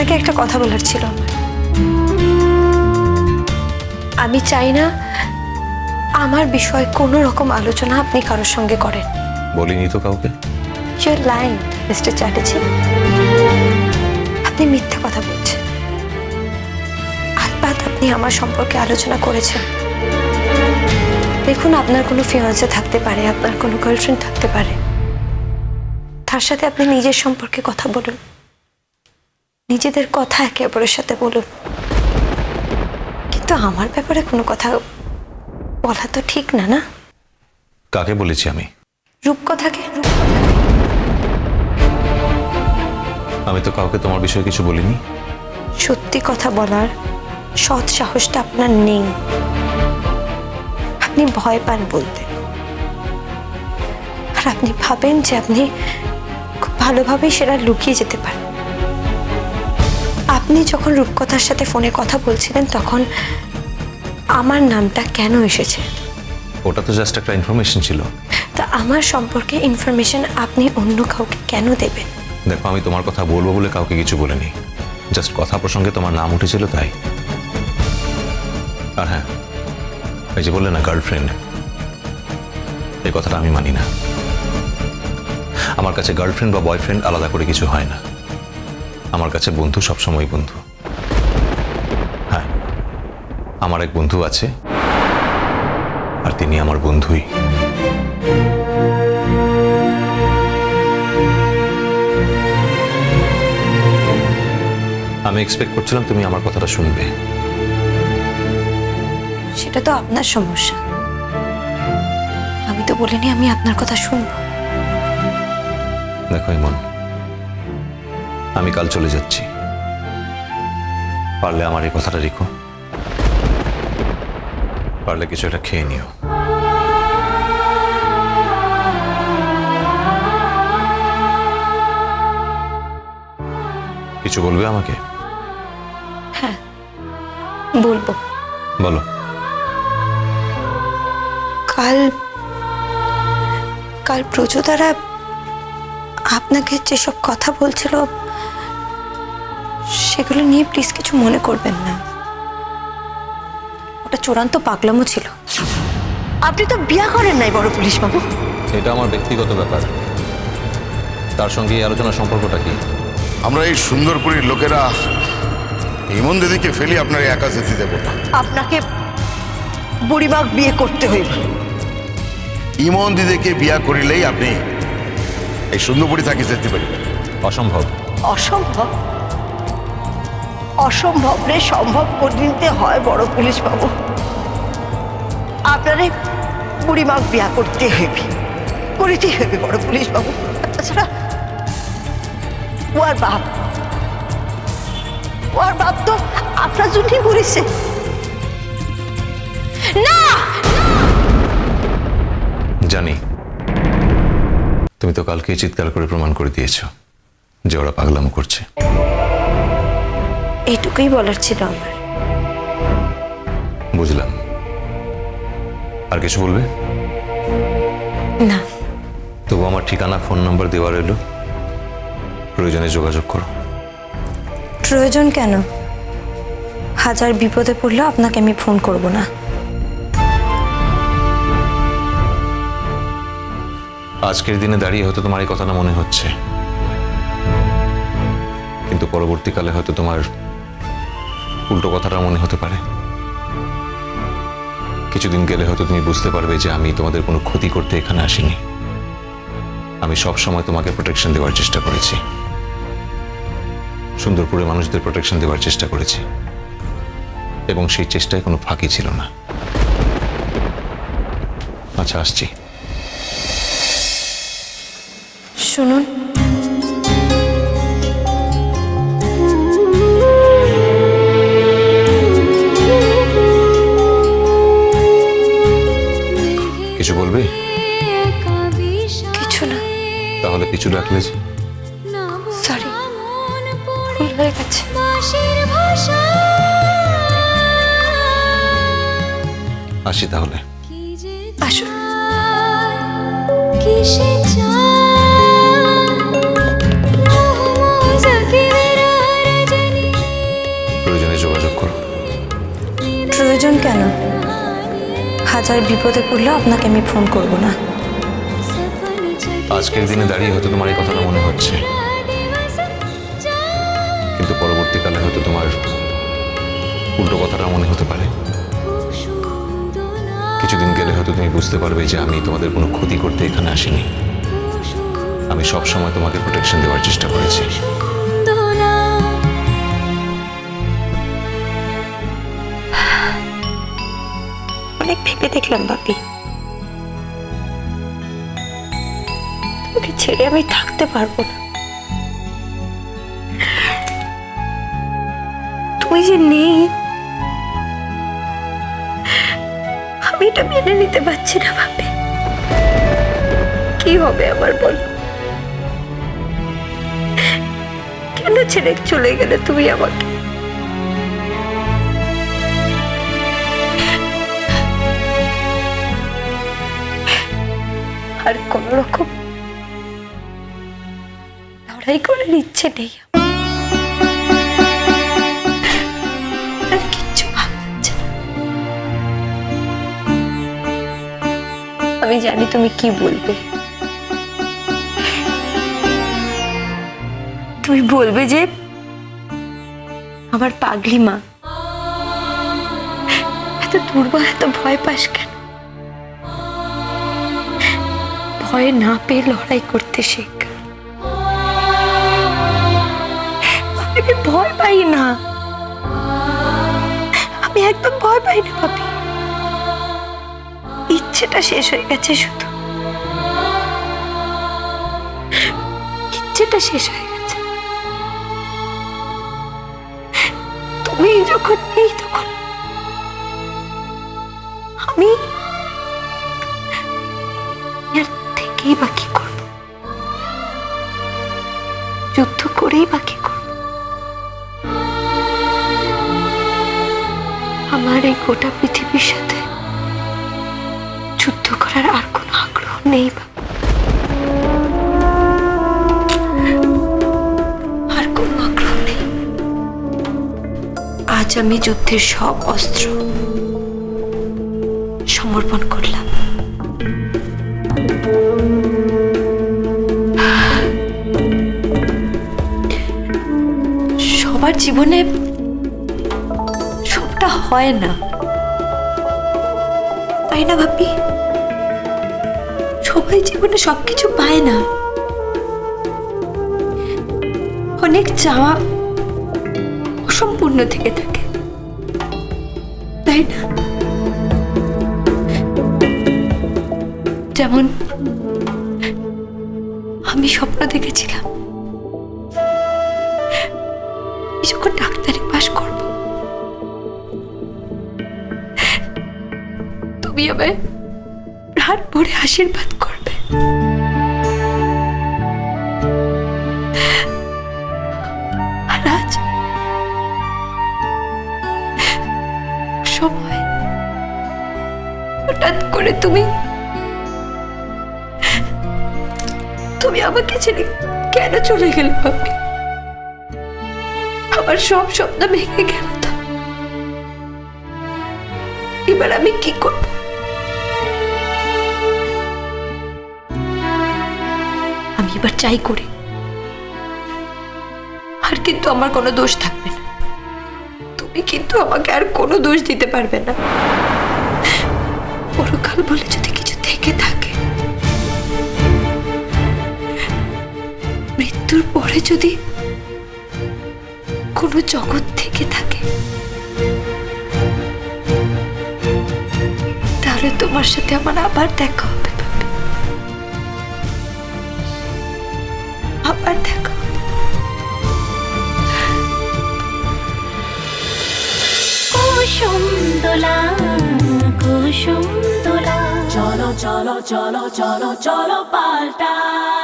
আপনাকে একটা কথা বলার ছিল। আমার আমি চাই না আমার বিষয়ে কোনো রকম আলোচনা আপনি কারোর সঙ্গে করেন। বলিনি তো কাউকে? ইউর লাইন মিস্টার চ্যাটার্জি আপনি মিথ্যা কথা বলছেন। আলবাত আপনি আমার সম্পর্কে আলোচনা করেছেন। দেখুন আপনার কোনো ফিয়ান্সে থাকতে পারে আপনার কোনো গার্লফ্রেন্ড থাকতে পারে। তার সাথে আপনি নিজের সম্পর্কে কথা বলুন। নিজেদের কথা একে অপরের সাথে বলুন। কিন্তু আমার ব্যাপারে কোনো কথা বলা তো ঠিক না না? কাকে বলেছি আমি? রূপকথাকে আমি তো কাউকে তোমার বিষয়ে কিছু বলিনি। সত্যি কথা বলার সৎ সাহসটা আপনার নেই। আপনি ভয় পান বলতে। আর আপনি ভাবেন যে আপনি খুব ভালোভাবেই সেটা লুকিয়ে যেতে পারেন। আপনি যখন রূপকথার সাথে ফোনে কথা বলছিলেন তখন আমার নামটা কেন এসেছে? ওটা তো জাস্ট একটা ইনফরমেশন ছিল। তা আমার সম্পর্কে ইনফরমেশন আপনি অন্য কাউকে কেন দেবেন? দেখো আমি তোমার কথা বলব বলে কাউকে কিছু বলিনি। জাস্ট কথা প্রসঙ্গে তোমার নাম উঠেছিল তাই। আর হ্যাঁ এই যে বললে না গার্লফ্রেন্ড এই কথাটা আমি মানি না। আমার কাছে গার্লফ্রেন্ড বা বয়ফ্রেন্ড আলাদা করে কিছু হয় না। আমার কাছে বন্ধু সবসময় বন্ধু। হ্যাঁ আমার এক বন্ধু আছে। আর তিনি আমার বন্ধুই। আমি এক্সপেক্ট করছিলাম তুমি আমার কথাটা শুনবে। সেটা তো আপনার সমস্যা। আমি তো বলিনি আমি আপনার কথা শুনব। দেখো ইমন আমি কাল চলে যাচ্ছি। পারলে আমার এই কথাটা রেখো। পারলে কিছু একটা খেয়ে নিও। কিছু বলবে আমাকে? হ্যাঁ বলব। বলো। কাল কাল প্রচুতারা আপনাকে যেসব কথা বলছিল সেগুলো নিয়ে প্লিজ কিছু মনে করবেন না। ওটা চূড়ান্ত পাগলামো ছিল। আপনি তো বিয়া করেন নাই বড় পুলিশ বাবু এটা আমার ব্যক্তিগত ব্যাপার। তার সঙ্গে এই আলোচনা সম্পর্কটা কি? আমরা এই সুন্দরপুরীর লোকেরা ইমন দিদিকে ফেলি আপনার একা যেতে দেবো না। আপনাকে বুড়িমাগ বিয়ে করতে হইব। ইমন দিদিকে বিয়া করিলেই আপনি এই সুন্দরপুরি থাকি যেতে পারবেন। অসম্ভব। অসম্ভব? অসম্ভব রে সম্ভব করে নিতে হয় বড় পুলিশ বাবু আপনারে বুড়িমাগ বিয়া করতে হইবে করিতে হইবে বড় পুলিশ বাবু আর তাছাড়া ওর বাপ ওর বাপ তো আপনার জন্যই করেছে জানি। তুমি তো কালকে চিৎকার করে প্রমাণ করে দিয়েছ যে ওরা পাগলামো করছে। এইটুকুই বলার ছিল আমার। বুঝলাম। আর কিছু বলবে? না। তবু আমার ঠিকানা ফোন নাম্বার দেওয়া রইল। প্রয়োজনে যোগাযোগ করো। প্রয়োজন কেন? হাজার বিপদে পড়লেও আপনাকে আমি ফোন করব না। আজকের দিনে দাঁড়িয়ে হয়তো তোমার এই কথাটা মনে হচ্ছে। কিন্তু পরবর্তীকালে হয়তো তোমার উল্টো কথাটা মনে হতে পারে। কিছুদিন গেলে হয়তো তুমি বুঝতে পারবে যে আমি তোমাদের কোনো ক্ষতি করতে এখানে আসিনি। আমি সব সময় তোমাকে প্রোটেকশন দেওয়ার চেষ্টা করেছি। সুন্দরপুরে মানুষদের প্রোটেকশন দেওয়ার চেষ্টা করেছি। এবং সেই চেষ্টায় কোনো ফাঁকি ছিল না। আচ্ছা আসছি। শুনুন কিছু ডাকলে যে আসি তাহলে। প্রয়োজনে যোগাযোগ করো প্রয়োজন কেন? হাজার বিপদে পড়লে আপনাকে আমি ফোন করব না। আজকের দিনে দাঁড়িয়ে হয়তো তোমার এই কথাটা মনে হচ্ছে। কিন্তু পরবর্তীকালে হয়তো তোমার উল্টো কথাটা মনে হতে পারে। কিছুদিন গেলে হয়তো তুমি বুঝতে পারবে যে আমি তোমাদের কোনো ক্ষতি করতে এখানে আসিনি। আমি সব সময় তোমাকে প্রোটেকশন দেওয়ার চেষ্টা করেছি। অনেক ভেবে দেখলাম বাপি। ছেড়ে আমি থাকতে পারব না। তুমি যে নেই, আমি এটা মেনে নিতে পারছি না ভাবে। কি হবে আমার বল? কেন ছেড়ে চলে গেলে তুমি আমাকে? আর কোন রকম লড়াই করার ইচ্ছে নেই। আমি জানি তুমি কি বলবে। তুমি বলবে যে আমার পাগলি মা। এত দুর্বল, এত ভয় পাস কেন? ভয় না পেয়ে লড়াই করতে শেখ। আমি ভয় পাই না। আমি একদম ভয় পাই না, ভাবি। ইচ্ছেটা শেষ হয়ে গেছে শুধু। ইচ্ছেটা শেষ হয়ে গেছে। তুমি যখন নেই তখন আমি থেকেই বা কি করব? যুদ্ধ করেই বা আমার এই গোটা পৃথিবীর সাথে যুদ্ধ করার আর কোনো আগ্রহ নেই আর কোনো আগ্রহ নেই। আজ আমি যুদ্ধের সব অস্ত্র সমর্পণ করলাম। সবার জীবনে হয় না। তাই না ভাবি? সবাই জীবনে সবকিছু পায় না। অনেক চাওয়া অসম্পূর্ণ থেকে থাকে। তাই না? যেমন আমি স্বপ্ন দেখেছিলাম। যখন ডাক্তারি পাশ করব তুমি আমায় প্রাণ ভরে আশীর্বাদ করবে। সময় হঠাৎ করে তুমি তুমি আমাকে ছেড়ে কেন চলে গেলে ভাবি? আমার সব স্বপ্ন ভেঙে গেল তো। এবার আমি কি করব? আমি এবার চাই করি। আর কিন্তু আমার কোনো দোষ থাকবে না। তুমি কিন্তু আমাকে আর কোনো দোষ দিতে পারবে না। পরকাল বলে যদি কিছু থেকে থাকে, মৃত্যুর পরে যদি কোনো জগৎ থেকে থাকে, তাহলে তোমার সাথে আমার আবার দেখা হবে। দোলা কুসুম দোলা চলো চলো চলো চলো চলো পাল্টাই